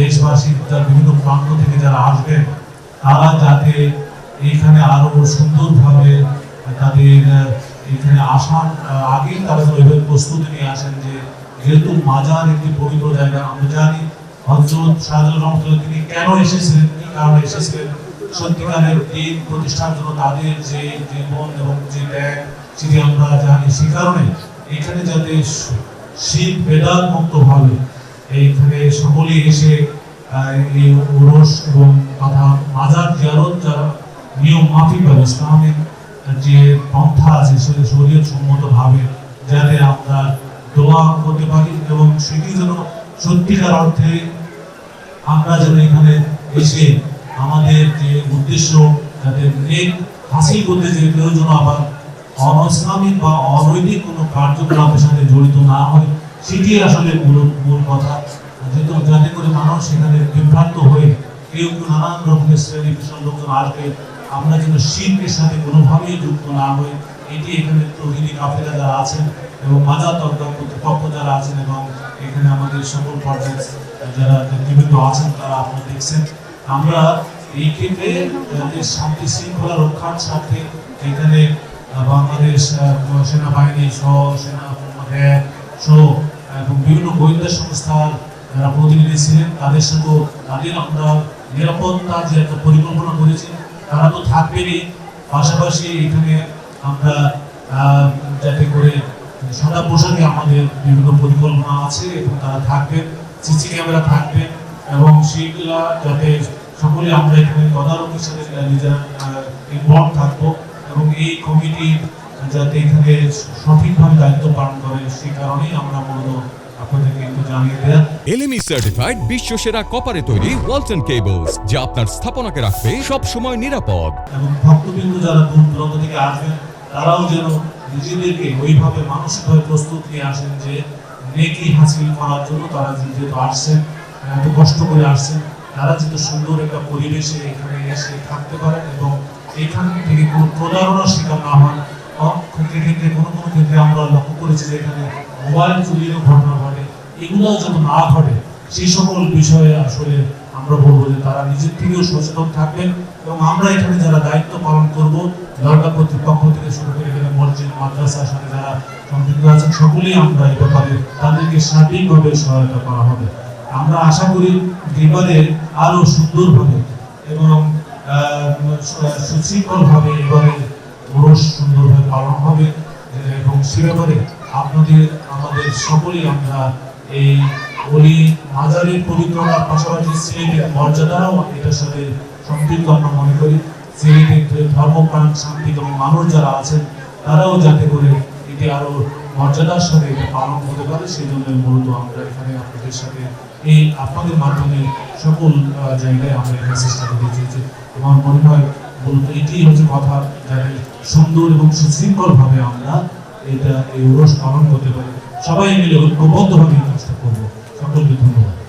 দেশবাসী, তার বিভিন্ন প্রান্ত থেকে যারা আসবেন তারা যাতে এইখানে আরও সুন্দরভাবে তাদের এখানে আসার আগেই তারা যেন ওইভাবে প্রস্তুতি নিয়ে আসেন যে যেহেতু মাজার একটি পবিত্র জায়গা, আমরা জানি হজরত শাহজাল রহমতুল্লাহ তিনি কেন এসেছিলেন, কি কারণে এসেছিলেন? সত্যিকারের দিন প্রতিষ্ঠার জন্য তাদের যে জীবন এবং যে ত্যাগ, সেটি আমরা জানি। সে কারণে এখানে যাতে শীত বেদাত মুক্ত ভাবে এইখানে সকলেই এসে এই ওরস এবং তথা মাজার জিয়ারত যারা নিয়ম মাফিক ভাবে ইসলামিক যে পন্থা আছে সেটা শরীয়ত সম্মত ভাবে যাতে আমরা দোয়া করতে পারি এবং সেটি যেন সত্যিকার অর্থে আমরা যেন এখানে এসে আমাদের যে উদ্দেশ্য, যাতে নেক হাসিল করতে যে কেউ আবার অনইসলামিক বা অনৈতিক কোনো কার্যকলাপের সাথে জড়িত না হয় সেটি আসলে মূল মূল কথা। যেহেতু যাতে করে মানুষ সেখানে বিভ্রান্ত হয়ে কেউ কেউ নানান রকমের শ্রেণি পেশার লোকজন আসবে আমরা যেন শিল্পের সাথে কোনোভাবেই যুক্ত না হই, এটি এখানে তহিনী কাফেরা যারা আছেন এবং মাজার দরকার কর্তৃপক্ষ যারা আছেন এবং এখানে আমাদের সকল পর্যায়ে যারা নেতৃবৃন্দ আছেন তারা আপনারা দেখছেন। আমরা এই ক্ষেত্রে যাতে শান্তি শৃঙ্খলা রক্ষার সাথে এখানে বাংলাদেশ সেনাবাহিনী, সহ সেনা র্যাব সহ এবং বিভিন্ন গোয়েন্দা সংস্থার যারা প্রতিনিধি ছিলেন, তাদের সাথেও তাদের আমরা নিরাপত্তার যে একটা পরিকল্পনা করেছি, তারা তো থাকবেনই। পাশাপাশি এখানে আমরা যাতে করে সাদা পোশাকে আমাদের বিভিন্ন পরিকল্পনা আছে এবং তারা থাকবেন, সিসি ক্যামেরা থাকবে এবং সেইগুলা যাতে সকলে আমরা এখানে তদারকির সাথে নিজেরা ইনভলভ থাকব এবং এই কমিটি যাতে এখানে সঠিকভাবে দায়িত্ব পালন করে সেই কারণেই আমরা মূলত আপনাদেরকে একটু জানিয়ে দেওয়া এলএমই সার্টিফাইড বিশ্ব সেরা কপারে তৈরি ওয়ালটন কেবলস যা আপনার স্থাপনাকে রাখবে সব সময় নিরাপদ। এবং ভক্তবৃন্দ যারা দূর দূরান্ত থেকে আসবেন তারাও যেন নিজেদেরকে ওইভাবে মানসিকভাবে প্রস্তুত নিয়ে আসেন যে নেকি হাসিল করার জন্য তারা যেহেতু আসছেন এত কষ্ট করে আসছেন তারা যেহেতু সুন্দর একটা পরিবেশে এখানে এসে থাকতে পারেন এবং এখান থেকে কোনো প্রতারণার শিকার না হন। ক্ষেত্রে ক্ষেত্রে কোনো কোনো ক্ষেত্রে আমরা লক্ষ্য করেছি যে এখানে মোবাইল চুরিরও ঘটনা ঘটে এগুলো যেন না ঘটে, সেই সকল বিষয়ে আসলে আমরা বলব যে তারা নিজের থেকেও সচেতন থাকবেন এবং আমরা এখানে যারা দায়িত্ব পালন করব, দরগা কর্তৃপক্ষ থেকে শুরু করে এখানে মসজিদ মাদ্রাসার সাথে যারা সম্পৃক্ত আছেন, সকলেই আমরা এই ব্যাপারে তাদেরকে সার্বিকভাবে সহায়তা করা হবে। আমরা আশা করি এবারে আরও সুন্দরভাবে এবং সুশৃঙ্খলভাবে এবারে ওরস সুন্দরভাবে পালন হবে এবং সে ব্যাপারে আপনাদের, আমাদের সকলেই আমরা এই অলি মাজারের পবিত্রতার পাশাপাশি সিলেটের মর্যাদাও এটার সাথে সম্পৃক্ত আমরা মনে করি। সিলেটের ধর্মপ্রাণ, শান্তি এবং মানুষ যারা আছেন, তারাও যাতে করে এটি আরও মর্যাদার সাথে এটা পালন হতে পারে, সেই জন্য মূলত আমরা এখানে আপনাদের সাথে এই আপনাদের মাধ্যমে সকল জায়গায় আমরা এখানে চেষ্টা করে দিয়েছি আমার মনে হয় মূলত এটি হচ্ছে কথা, যাতে সুন্দর এবং সুশৃঙ্খলভাবে আমরা এটা এই উরস পালন করতে পারি। সবাই মিলে ঐক্যবদ্ধভাবে কাজটা করব। সকলকে ধন্যবাদ।